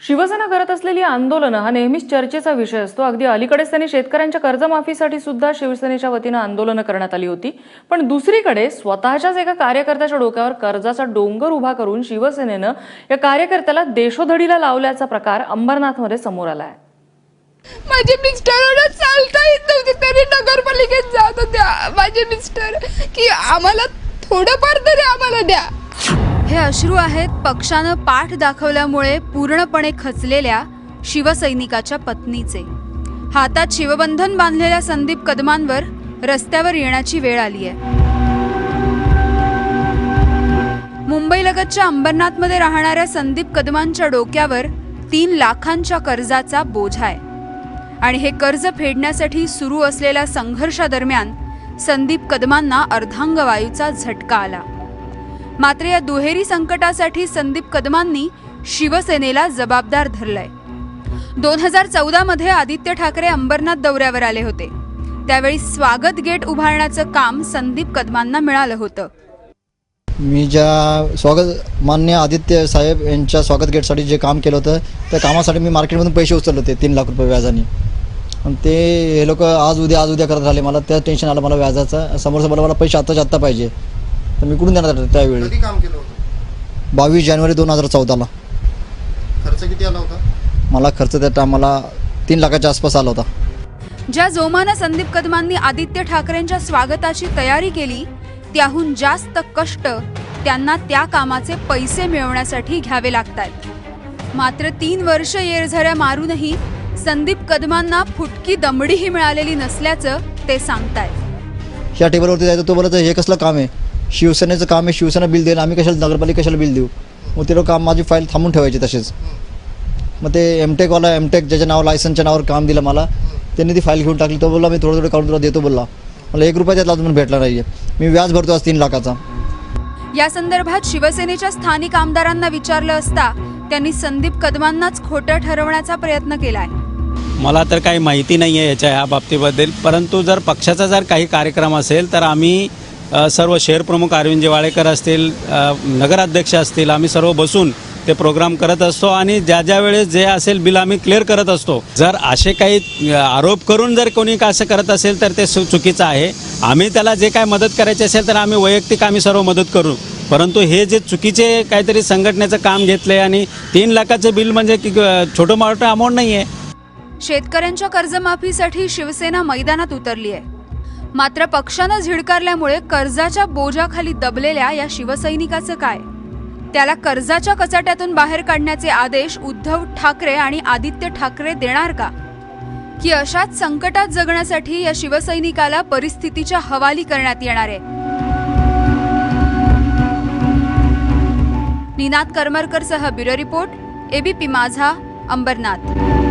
शिवसेना करत असलेली आंदोलनं हा नेहमीच चर्चेचा विषय असतो. अगदी अलीकडेच त्यांनी शेतकऱ्यांच्या कर्जमाफीसाठी सुद्धा शिवसेनेच्या वतीनं आंदोलनं करण्यात आली होती. पण दुसरीकडे स्वतःच्याच एका कार्यकर्त्याच्या डोक्यावर कर्जाचा डोंगर उभा करून शिवसेनेनं या कार्यकर्त्याला देशोधडीला लावल्याचा प्रकार अंबरनाथमध्ये समोर आला आहे माझे मिस्टर चालता येत नव्हते. तरी नगरपालिकेत जात होत्या. माझे मिस्टर की आम्हाला थोडंफार तरी आम्हाला द्या. हे अश्रू आहेत पक्षानं पाठ दाखवल्यामुळे पूर्णपणे खचलेल्या शिवसैनिकाच्या पत्नीचे. हातात शिवबंधन बांधलेल्या संदीप कदमांवर रस्त्यावर येण्याची वेळ आली आहे. मुंबईलगतच्या अंबरनाथमध्ये राहणाऱ्या संदीप कदमांच्या डोक्यावर तीन लाखांच्या कर्जाचा बोझ आहे. आणि हे कर्ज फेडण्यासाठी सुरू असलेल्या संघर्षादरम्यान संदीप कदमांना अर्धांगवायूचा झटका आला. मात्र या दुहेरी संकटासाठी संदीप कदमांनी शिवसेनेला जबाबदार धरलंय. दोन हजार चौदामध्ये आदित्य ठाकरे अंबरनाथ दौऱ्यावर आले होते. त्यावेळी स्वागत गेट उभारण्याचं काम संदीप कदमांना मिळालं होतं. मी ज्या स्वागत मान्य आदित्य साहेब यांच्या स्वागत गेटसाठी जे काम केलं होतं त्या कामासाठी मी मार्केटमधून पैसे उचलले होते तीन लाख रुपये व्याजाने. आणि ते हे लोक आज उद्या आज उद्या करत राहिले. मला त्या टेन्शन आलं मला व्याजाचं. समोर समोर मला पैसे आत्ताच आत्ता पाहिजे. तर मी कुठून देणार त्यावेळी? कधी काम केलं होतं? बावीस जानेवारी दोन हजार चौदाला. खर्च किती आला होता? मला खर्च त्या टायमाला तीन लाखाच्या आसपास आला होता. ज्या जोमानं संदीप कदमांनी आदित्य ठाकरेंच्या स्वागताची तयारी केली त्याहून जास्त कष्ट त्यांना त्या कामाचे पैसे मिळवण्यासाठी घ्यावे लागतात. मात्र तीन वर्ष येरझऱ्या मारूनही संदीप कदमांना फुटकी दमडीही मिळालेली नसल्याचं ते सांगतायत. ह्या टेबलवरती जायचं तो बोलायचं हे कसलं काम आहे? शिवसेनेचं काम आहे शिवसेना बिल देईल आम्ही कशाला नगरपालिका कशाला बिल देऊ? मग ते लोक काम माझी फाईल थांबून ठेवायची तसेच मग ते एमटेकवाला एमटेक ज्याच्या नावावर लायसनच्या नावावर काम दिलं मला त्यांनी ती फाईल घेऊन टाकली. तो बोलला मी थोडं थोडं काढून तुला देतो बोलला. मला एक रुपया त्यातला अजून भेटला नाही मी व्याज भरतो आज तीन लाखाचा. या संदर्भात शिवसेनेच्या स्थानिक आमदारांना विचारलं असता त्यांनी संदीप कदमांनाच खोटं ठरवण्याचा प्रयत्न केलाय. मला तर काही माहिती नाही आहे याच्या ह्या बाबतीबद्दल. परंतु जर पक्षाचा जर काही कार्यक्रम असेल तर आम्ही सर्व शहर प्रमुख अरविंद जेवाळेकर असतील नगराध्यक्ष असतील आम्ही सर्व बसून ते प्रोग्राम करत असतो आणि ज्या ज्या वेळेस जे असेल बिल आम्ही क्लिअर करत असतो. जर असे काही आरोप करून जर कोणी असं करत असेल तर ते सु- चुकीचं आहे. आम्ही त्याला जे काय मदत करायची असेल तर आम्ही वैयक्तिक आम्ही सर्व मदत करू. परंतु हे जे चुकीचे काहीतरी संघटनेचं काम घेतलंय आणि तीन लाखाचं बिल म्हणजे की- छोटं मोठं अमाऊंट नाही आहे शेतकऱ्यांच्या कर्जमाफीसाठी शिवसेना मैदानात उतरली आहे मात्र पक्षानं झिडकारल्यामुळे कर्जाच्या बोजाखाली दबलेल्या या शिवसैनिकाचं काय? त्याला कर्जाच्या कचाट्यातून बाहेर काढण्याचे आदेश उद्धव ठाकरे आणि आदित्य ठाकरे देणार का? की अशाच संकटात जगण्यासाठी या शिवसैनिकाला परिस्थितीच्या हवाली करण्यात येणार आहे? निनाद करमरकर सह ब्युरो रिपोर्ट एबीपी माझा अंबरनाथ.